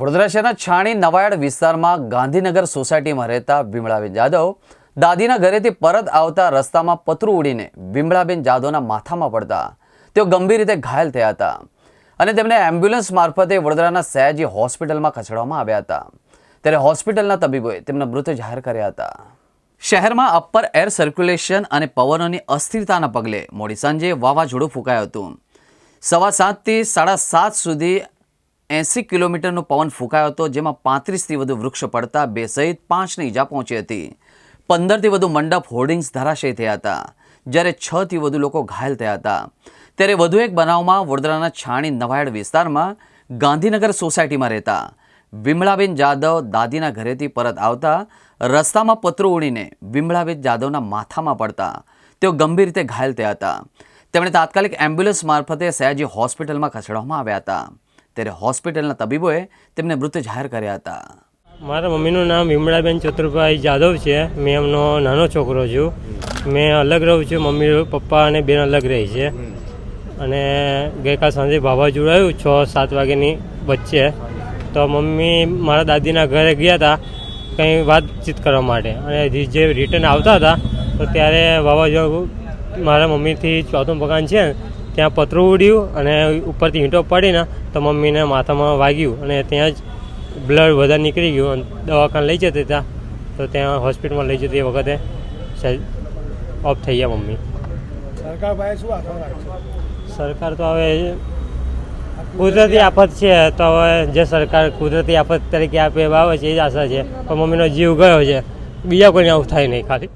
વડોદરા શહેરના છાણી નવાયાડ વિસ્તારમાં ગાંધીનગર સોસાયટીમાં રહેતા વિમળાબેન જાદવ દાદીના ઘરેથી પરત આવતા રસ્તામાં પતરું ઉડીને વિમળાબેન જાદવના માથામાં પડતા. તેઓ ગંભીર રીતે ઘાયલ થયા હતા અને તેમને એમ્બ્યુલન્સ મારફતે વડોદરાના સયાજી હોસ્પિટલમાં ખસેડવામાં આવ્યા હતા. ત્યારે હોસ્પિટલના તબીબોએ તેમના મૃત જાહેર કર્યા હતા. શહેરમાં અપર એર સર્ક્યુલેશન અને પવનોની અસ્થિરતાના પગલે મોડી સાંજે વાવાઝોડું ફૂંકાયું હતું. સવા સાતથી સાડા સાત સુધી એંસી કિલોમીટરનો પવન ફૂંકાયો હતો, જેમાં પાંત્રીસથી વધુ વૃક્ષ પડતા બે સહિત પાંચને ઈજા પહોંચી હતી. પંદરથી વધુ મંડપ હોર્ડિંગ્સ ધરાશયી થયા હતા, જ્યારે છથી વધુ લોકો ઘાયલ થયા હતા. ત્યારે વધુ એક બનાવમાં વડોદરાના છાણી નવાયડ વિસ્તારમાં ગાંધીનગર સોસાયટીમાં રહેતા વિમળાબેન જાદવ દાદીના ઘરેથી પરત આવતા રસ્તામાં પતરું ઉડીને વિમળાબેન જાદવના માથામાં પડતા તેઓ ગંભીર રીતે ઘાયલ થયા હતા. તેમણે તાત્કાલિક એમ્બ્યુલન્સ મારફતે સયાજી હોસ્પિટલમાં ખસેડવામાં આવ્યા હતા. ત્યારે હોસ્પિટલના તબીબોએ તેમને મૃત જાહેર કર્યા હતા. મારા મમ્મીનું નામ વિમળાબેન ચતુરભાઈ જાદવ છે. મેં એમનો નાનો છોકરો છું. મેં અલગ રહું છું. મમ્મી, પપ્પા અને બેન અલગ રહી છે. અને ગઈકાલ સાંજે વાવાઝોડું આવ્યું છ, સાત વાગ્યાની વચ્ચે. તો મમ્મી મારા દાદીના ઘરે ગયા હતા કંઈ વાતચીત કરવા માટે. અને જે રિટર્ન આવતા હતા, તો ત્યારે વાવાઝોડું મારા મમ્મીથી ચોથું મકાન છે. ત્યાં પતરું ઉડ્યું અને ઉપરથી ઈંટો પડીને તો મમ્મીને માથામાં વાગ્યું અને ત્યાં જ બ્લડ વધારે નીકળી ગયું અને દવાખાને લઈ જતા હતા તો ત્યાં હોસ્પિટલમાં લઈ જતી વખતે ઓફ થઈ ગયા મમ્મી. સરકાર તો હવે કુદરતી આફત છે તો હવે જે સરકાર કુદરતી આફત તરીકે આપે આવે છે એ જ આશા છે. પણ મમ્મીનો જીવ ગયો છે. બીજા કોઈને આવું થાય નહીં ખાલી.